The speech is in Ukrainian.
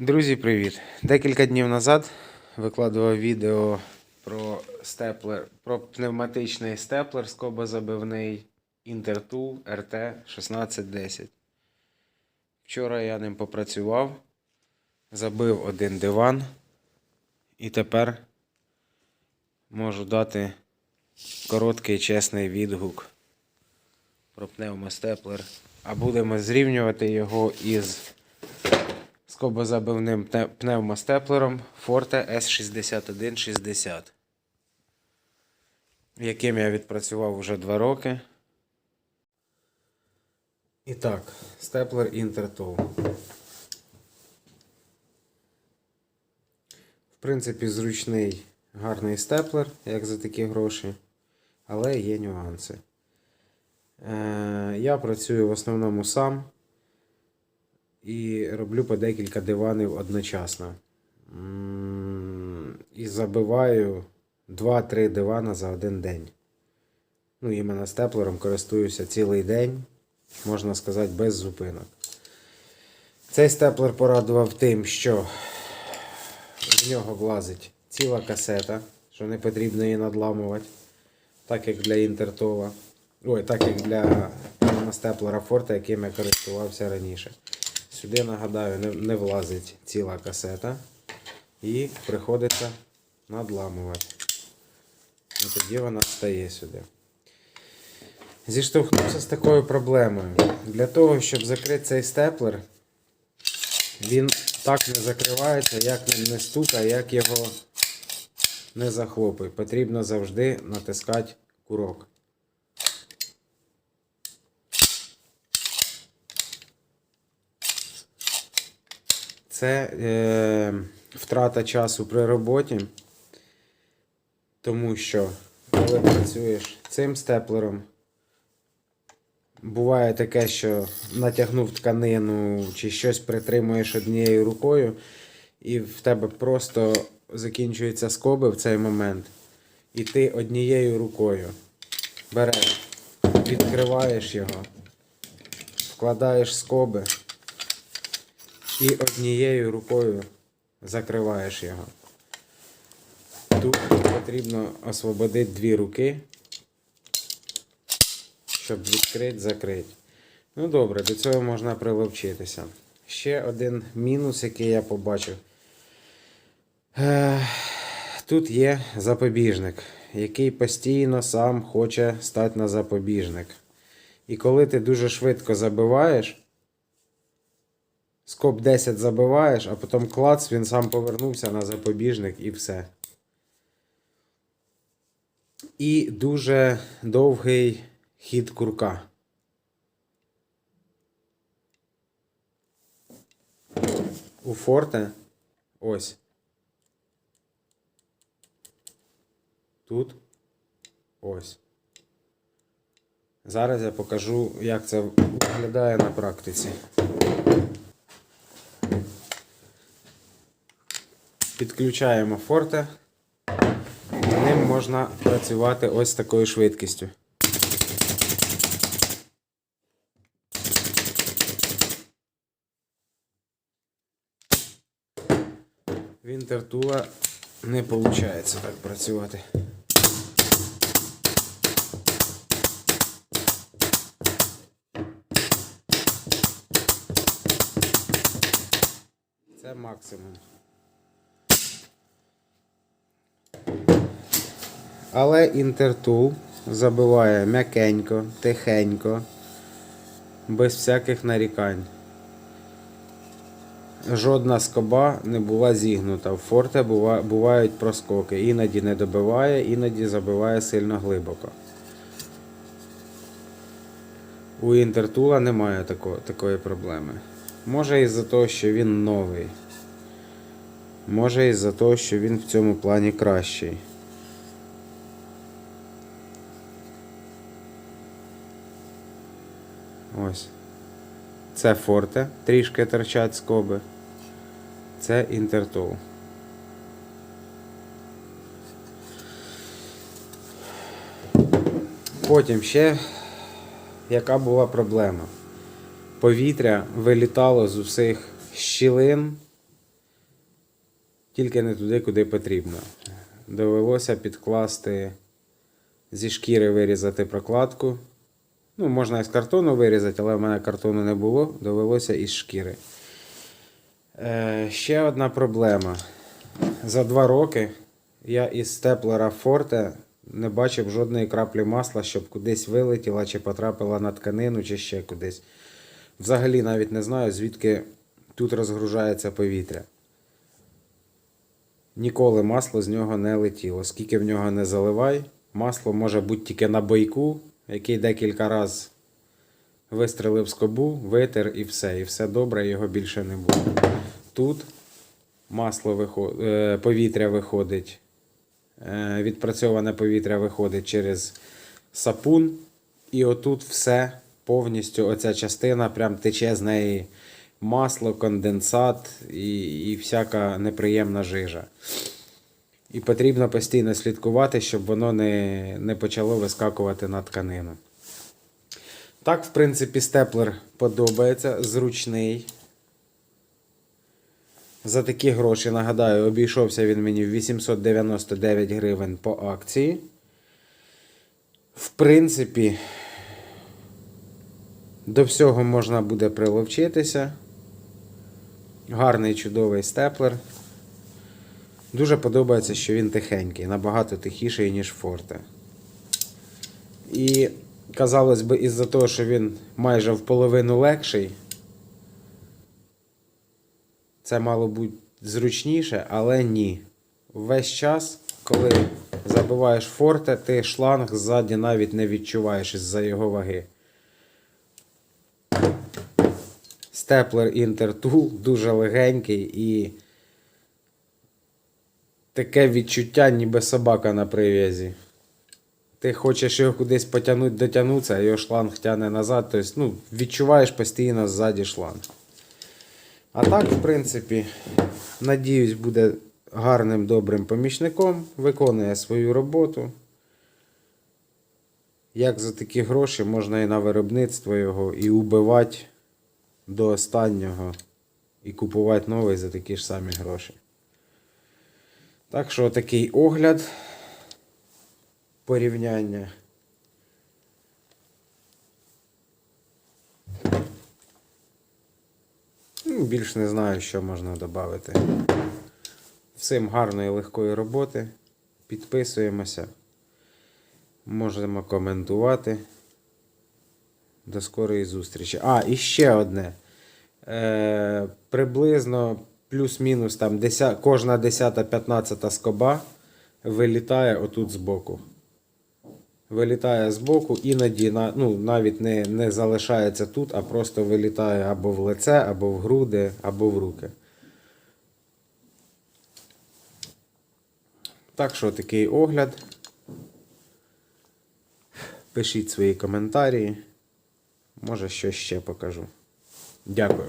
Друзі, привіт! Декілька днів назад викладував відео про степлер, про пневматичний степлер скобозабивний Intertool RT 1610. Вчора я ним попрацював, забив один диван і тепер можу дати короткий чесний відгук про пневмостеплер. А будемо зрівнювати його із скобозабивним пне- пневмостеплером Forte S6160, яким я відпрацював вже 2 роки. І так, степлер Intertool. В принципі, зручний, гарний степлер, як за такі гроші, але є нюанси. Е, я працюю в основному сам і роблю по декілька диванів одночасно. І забиваю 2-3 дивана за один день. Ну, іменно степлером користуюся цілий день, можна сказати, без зупинок. Цей степлер порадував тим, що в нього влазить ціла касета, що не потрібно її надламувати, так як для інтертова. Ой, так як для степлера Форта, яким я користувався раніше. Сюди, нагадаю, не, не влазить ціла касета. І приходиться надламувати. І тоді вона стає сюди. Зіштовхнувся з такою проблемою. Для того, щоб закрити цей степлер, він так не закривається, як ним не стукає, як його не захлопить. Потрібно завжди натискати курок. Це е, втрата часу при роботі, тому що коли працюєш цим степлером, буває таке, що натягнув тканину чи щось притримуєш однією рукою, і в тебе просто закінчуються скоби в цей момент, і ти однією рукою береш, відкриваєш його, вкладаєш скоби і однією рукою закриваєш його. Тут потрібно освободити дві руки, щоб відкрити, закрити. Ну добре, до цього можна приловчитися. Ще один мінус, який я побачив. Е, Тут є запобіжник, який постійно сам хоче стати на запобіжник. І коли ти дуже швидко забиваєш, Скоп 10 забиваєш, а потім клац, він сам повернувся на запобіжник і все. І дуже довгий хід курка. У форте ось. Тут ось. Зараз я покажу, як це виглядає на практиці. Підключаємо форте. Ним можна працювати ось такою швидкістю. В інтертула не виходить так працювати. Це максимум. Але інтертул забиває м'якенько, тихенько, без всяких нарікань. Жодна скоба не була зігнута. В форте бува- бувають проскоки. Іноді не добиває, іноді забиває сильно глибоко. У інтертула немає тако, такої проблеми. Може із-за того, що він новий. Може із-за того, що він в цьому плані кращий. Ось. Це форте, трішки торчать скоби. Це інтертул. Потім ще яка була проблема? Повітря вилітало з усіх щілин тільки не туди, куди потрібно. Довелося підкласти зі шкіри вирізати прокладку. Ну, можна і з картону вирізати, але в мене картону не було, довелося із шкіри. Е, ще одна проблема. За два роки я із степлера Forte не бачив жодної краплі масла, щоб кудись вилетіла чи потрапила на тканину, чи ще кудись. Взагалі навіть не знаю, звідки тут розгружається повітря. Ніколи масло з нього не летіло. Скільки в нього не заливай, масло може бути тільки на бойку, який декілька разів вистрелив скобу, витер і все. І все добре, його більше не було. Тут масло виход... е, повітря виходить, е, відпрацьоване повітря виходить через сапун. І отут все повністю, оця частина, прям тече з неї масло, конденсат і, і всяка неприємна жижа. І потрібно постійно слідкувати, щоб воно не, не почало вискакувати на тканину. Так, в принципі, степлер подобається, зручний. За такі гроші, нагадаю, обійшовся він мені в 899 гривень по акції. В принципі, до всього можна буде приловчитися. Гарний чудовий степлер. Дуже подобається, що він тихенький, набагато тихіший, ніж Форте. І, казалось би, із-за того, що він майже в половину легший, це мало бути зручніше, але ні. Весь час, коли забиваєш форте, ти шланг ззаді навіть не відчуваєш із-за його ваги. Степлер Intertool дуже легенький і таке відчуття, ніби собака на прив'язі. Ти хочеш його кудись потягнути, дотягнутися, а його шланг тягне назад. Тобто, ну, відчуваєш постійно ззаді шланг. А так, в принципі, надіюсь, буде гарним добрим помічником, виконує свою роботу. Як за такі гроші можна і на виробництво його, і убивати до останнього, і купувати новий за такі ж самі гроші. Так що такий огляд порівняння. Ну, Більш не знаю, що можна додати. Всім гарної легкої роботи. Підписуємося. Можемо коментувати. До скорої зустрічі. А, і ще одне. Е, приблизно плюс-мінус там 10, кожна 10-15 скоба вилітає отут збоку. Вилітає збоку, іноді ну, навіть не, не залишається тут, а просто вилітає або в лице, або в груди, або в руки. Так що такий огляд. Пишіть свої коментарі. Може, щось ще покажу. Дякую.